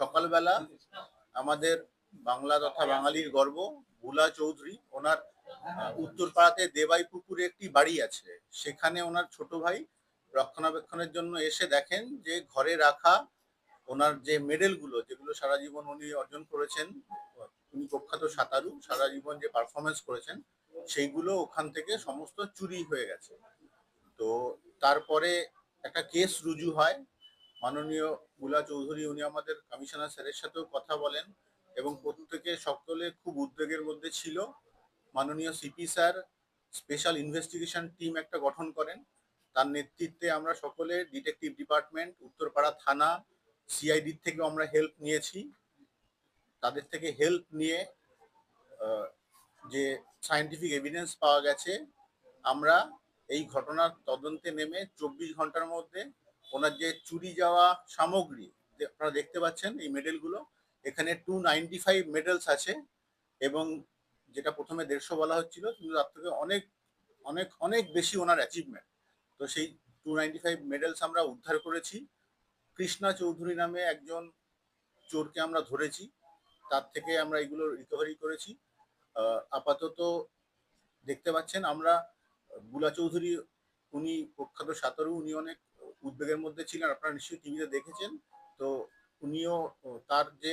সকালবেলা আমাদের বাংলা তথা বাঙালির গর্ব বুলা চৌধুরী, ওনার উত্তরপাড়াতে দেবাই পুকুরে একটি বাড়ি আছে। সেখানে ওনার ছোট ভাই রক্ষণাবেক্ষণের জন্য এসে দেখেন যে ঘরে রাখা ওনার যে মেডেলগুলো, যেগুলো সারা জীবন উনি অর্জন করেছেন, উনি প্রখ্যাত সাঁতারু, সারা জীবন যে পারফরমেন্স করেছেন, সেইগুলো ওখান থেকে সমস্ত চুরি হয়ে গেছে। তো তারপরে একটা কেস রুজু হয় মাননীয় বুলা চৌধুরী, উনি আমাদের কমিশনার স্যারের সাথেও কথা বলেন এবং প্রত্যেকে সকলে খুব উদ্বেগের মধ্যে ছিল। মাননীয় CP sir special investigation team একটা গঠন করেন। তার নেতৃত্বে আমরা সকলে ডিটেকটিভ ডিপার্টমেন্ট উত্তরপাড়া থানা সিআইডির থেকেও আমরা হেল্প নিয়েছি। তাদের থেকে হেল্প নিয়ে যে সায়েন্টিফিক এভিডেন্স পাওয়া গেছে, আমরা এই ঘটনার তদন্তে নেমে চব্বিশ ঘণ্টার মধ্যে ওনার যে চুরি যাওয়া সামগ্রী আপনারা দেখতে পাচ্ছেন এই মেডেলগুলো, এখানে টু নাইনটি ফাইভ মেডেলস আছে এবং যেটা প্রথমে দেড়শো বলা হচ্ছিল, কিন্তু তার থেকে অনেক অনেক অনেক বেশি ওনার অ্যাচিভমেন্ট তো সেই টু নাইনটি ফাইভ মেডেলস আমরা উদ্ধার করেছি। কৃষ্ণা চৌধুরী নামে একজন চোরকে আমরা ধরেছি, তার থেকে আমরা এগুলো রিকভারি করেছি। আপাতত দেখতে পাচ্ছেন আমরা, বুলা চৌধুরী, উনি প্রখ্যাত সাঁতারু উনি অনেক উদ্বেগের মধ্যে ছিলেন আপনারা নিশ্চয়ই টিভিতে দেখেছেন। তো উনিও তার যে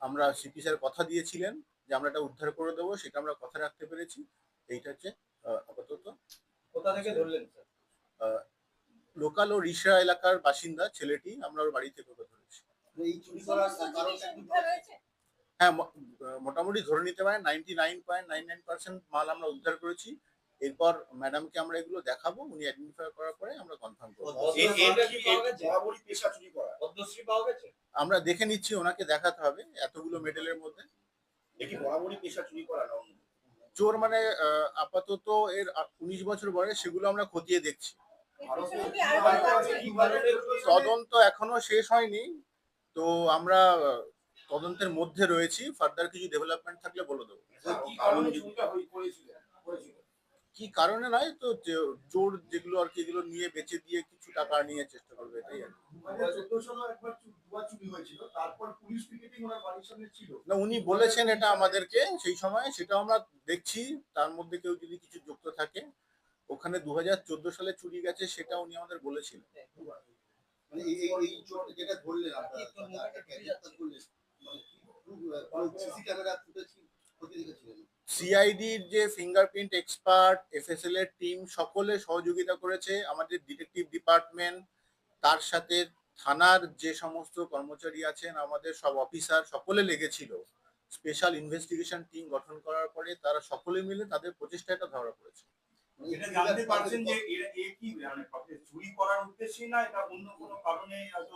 আমরা সিপি স্যার কথা দিয়েছিলেন যে আমরা এটা উদ্ধার করে দেবো সেটা আমরা কথা রাখতে পেরেছি। এইটা হচ্ছে আহ, আপাতত। কোথা থেকে ধরলেন লোকাল ও রিসরা এলাকার বাসিন্দা ছেলেটি আমরা ওর বাড়ি থেকে ওকে ধরেছি। কি? হ্যাঁ মোটামুটি ধরে নিতে পারেন ninety nine point nine nine percent মাল আমরা উদ্ধার করেছি। এরপর ম্যাডামকে আমরা এগুলো দেখাবো উনি আইডেন্টিফাই করার পরে আমরা কনফার্ম করব। আমরা দেখে নিচ্ছি ওনাকে দেখাতে হবে এতগুলো মেডেলের মধ্যে। চোর মানে আপাতত এর উনিশ বছর বয়স সেগুলো আমরা খতিয়ে দেখছি। তদন্ত এখনও শেষ হয়নি তো আমরা তদন্তের মধ্যে রয়েছি। ফার্দার কিছু ডেভেলপমেন্ট থাকলে বলে দেবো। কি কারণে হয়ে নয় তো যে- চোর যেগুলো আর কি এগুলো নিয়ে বেচে দিয়ে কিছু টাকা নিয়ে চেষ্টা করবে এটাই আর না উনি বলেছেন এটা আমাদেরকে সেই সময় সেটা আমরা দেখছি তার মধ্যে কেউ যদি কিছু যুক্ত থাকে ওখানে দু হাজার চোদ্দ সালে চুরি গেছে সেটা উনি আমাদের বলেছিলেন মানে এই এই এই চোর যেটা ধরলেন আপনারা মানে ক্যামেরা ফুটেজ সিআইডির যে ফিঙ্গারপ্রিন্ট এক্সপার্ট এফএসএল এর টিম সকলে সহযোগিতা করেছে। আমাদের ডিটেকটিভ ডিপার্টমেন্ট তার সাথে থানার যে সমস্ত কর্মচারী আছেন আমাদের সব অফিসার সকলে লেগেছিল। স্পেশাল ইনভেস্টিগেশন টিম গঠন করার পরে তারা সকলে মিলে তাদের প্রচেষ্টাটা ধরা পড়েছে। এটা জানতে পারছেন যে এরা এ কি মানে চুরি করার উদ্দেশ্যে না এটা অন্য কোনো কারণে হয়তো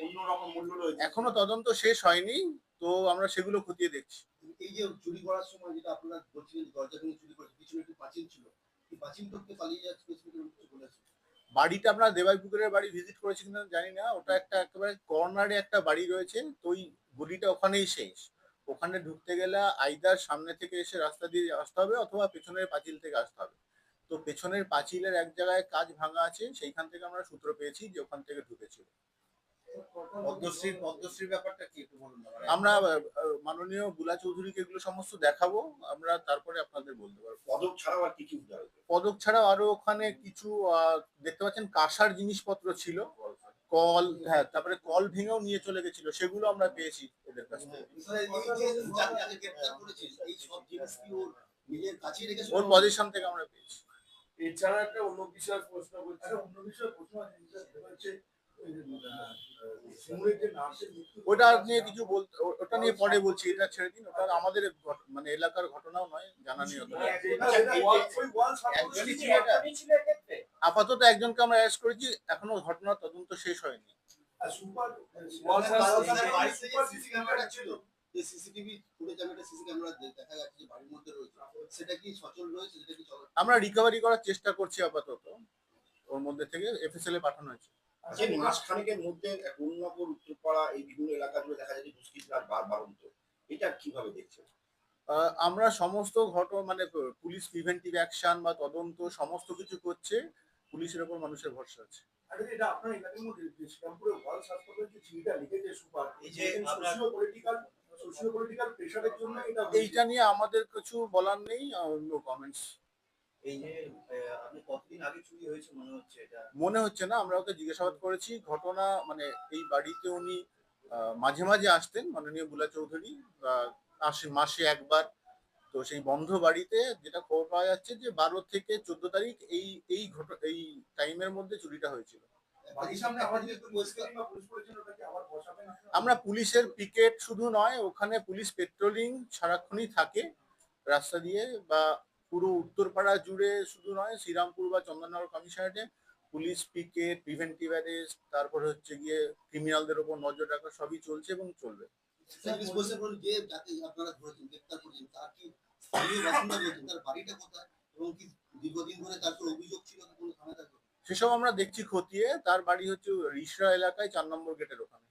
অন্য রকম মূল্য রয়েছে? এখনও তদন্ত শেষ হয়নি তো আমরা সেগুলো খতিয়ে দেখছি। এই যে চুরি করার সময় যেটা আপনারা বলছিলেন দরজা ভেঙে চুরি করেছে, পিছনে একটি পাঁচিল ছিল। এই পাঁচিল করতে পালিয়ে স্পেসিফিক কিছু বলেছে বাড়িটা আপনার দেবাই পুকুরের বাড়ি ভিজিট করেছি কিনা জানি না। ওটা একটা একেবারে কর্নারে একটা বাড়ি রয়েছে, তো ওই গলিটা ওখানেই শেষ। ওখানে ঢুকতে গেলে আইদার সামনে থেকে এসে রাস্তা দিয়ে আসতে হবে অথবা পেছনের পাঁচিল থেকে আসতে হবে। তো পেছনের পাঁচিলের এক জায়গায় কাজ ভাঙা আছে, সেইখান থেকে আমরা সূত্র পেয়েছি যে ওখান থেকে ঢুকেছিল। পদ্মশ্রীর পদ্মশ্রীর ব্যাপারটা কি একটু বলুন মানে আমরা মাননীয় বুলা চৌধুরীকে এগুলো সমস্ত দেখাবো আমরা তারপরে আপনাদের বলতে পারব। পদক ছাড়াও আর কি কি পদক ছাড়াও আরও ওখানে কিছু আহ, দেখতে পাচ্ছেন কাঁসার জিনিসপত্র ছিল। কল হ্যাঁ তারপরে কল ভেঙেও নিয়ে চলে গেছিল সেগুলো আমরা পেয়েছি এদের কাছ থেকে। ওর পজিশন থেকে আমরা পেয়েছি। এছাড়া একটা অন্য বিষয় প্রশ্ন করছি। আচ্ছা, অন্য বিষয়ে প্রশ্ন ওটা নিয়ে কিছু বলতে ওটা নিয়ে পরে বলছি, এটা ছেড়ে দিন, ওটা আমাদের মানে এলাকার ঘটনাও নয়, জানা নেই? আপাতত একজনকে আমরা অ্যারেস্ট করেছি, এখনও ঘটনার তদন্ত শেষ হয়নি। আমরা রিকভারি করার চেষ্টা করছি আপাতত, ওর মধ্যে থেকে এফএসএল এ পাঠানো হয়েছে। যে মাস খানেকের মধ্যে উত্তরপাড়া এই বিভিন্ন এলাকা জুড়ে দেখা যায় যে দুষ্কৃতীরা বার বারন্ত এটা কীভাবে দেখছেন? আহ, আমরা সমস্ত ঘটনা মানে পুলিশ প্রিভেন্টিভ অ্যাকশন বা তদন্ত সমস্ত কিছু করছে পুলিশের ওপর মানুষের ভরসা আছে। এটা আপনার এলাকার মধ্যে যে শ্রীরামপুরে ওয়ার্ল্ড হাসপাতালে যে চিঠিটা লিখেছে সুপার এই যে সোশিও পলিটিক্যাল সোশিও পলিটিক্যাল প্রেশারের জন্য এটা এইটা নিয়ে আমাদের কিছু বলার নেই নো কমেন্টস এই যে কতদিন আগে চুরি হয়েছে মনে হচ্ছে এটা? মনে হচ্ছে না আমরা ওকে জিজ্ঞাসাবাদ করেছি। ঘটনা মানে এই বাড়িতে উনি মাঝে মাঝে আসতেন মাননীয় বুলা চৌধুরী আসে মাসে একবার। তো সেই বন্ধ বাড়িতে যেটা খবর পাওয়া যাচ্ছে যে বারো থেকে চোদ্দ তারিখ এই এই ঘট এই টাইমের মধ্যে চুরিটা হয়েছিল। আমরা পুলিশের পিকেট শুধু নয় ওখানে পুলিশ পেট্রোলিং সারাক্ষণই থাকে রাস্তা দিয়ে বা পুরো উত্তরপাড়া জুড়ে শুধু নয় শ্রীরামপুর বা চন্দননগর কমিশনারেটে পুলিশ পিকেট প্রিভেন্টিভ অ্যারেস্ট তারপর হচ্ছে গিয়ে ক্রিমিনালদের ওপর নজর রাখা সবই চলছে এবং চলবে। সেসব আমরা দেখছি খতিয়ে তার বাড়ি হচ্ছে রিসরা এলাকায় চার নম্বর গেটের ওখানে।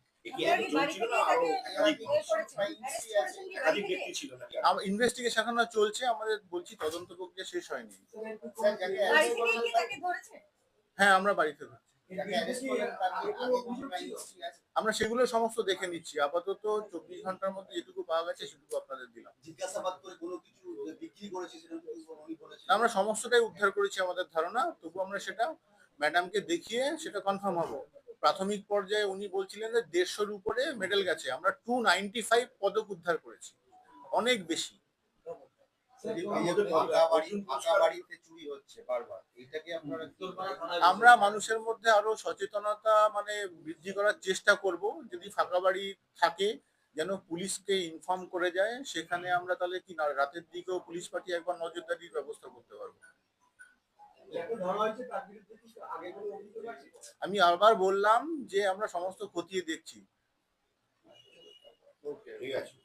ইনভেস্টিগেশন এখনও চলছে আমাদের বলছি তদন্ত প্রক্রিয়া শেষ হয়নি। হ্যাঁ আমরা বাড়িতে ধরছি। আমরা সেগুলো সমস্ত দেখে নিচ্ছি। আপাতত চব্বিশ ঘণ্টার মধ্যে যেটুকু পাওয়া গেছে সেটুকু আপনাদের দিলাম। জিজ্ঞাসাবাদ করে কিছু বিক্রি করেছে সেটা কিছু আমরা সমস্তটাই উদ্ধার করেছি আমাদের ধারণা তবু আমরা সেটা ম্যাডামকে দেখিয়ে সেটা কনফার্ম হব। প্রাথমিক পর্যায়ে উনি বলছিলেন যে দেড়শোর উপরে মেডেল গেছে। আমরা টু নাইনটি ফাইভ পদক উদ্ধার করেছি। অনেক বেশি। এই যে ফাঁকা বাড়ি ফাঁকা বাড়িতে চুরি হচ্ছে বারবার। এটাকে আপনারা আমরা মানুষের মধ্যে আরও সচেতনতা মানে বৃদ্ধি করার চেষ্টা করব। যদি ফাঁকা বাড়ি থাকে যেন পুলিশকে ইনফর্ম করে যায় সেখানে আমরা তাহলে কি না রাতের দিকেও পুলিশ পাঠিয়ে একবার নজরদারির ব্যবস্থা করতে পারব। আমি আবার বললাম যে আমরা সমস্ত খতিয়ে দেখছি। ঠিক আছে।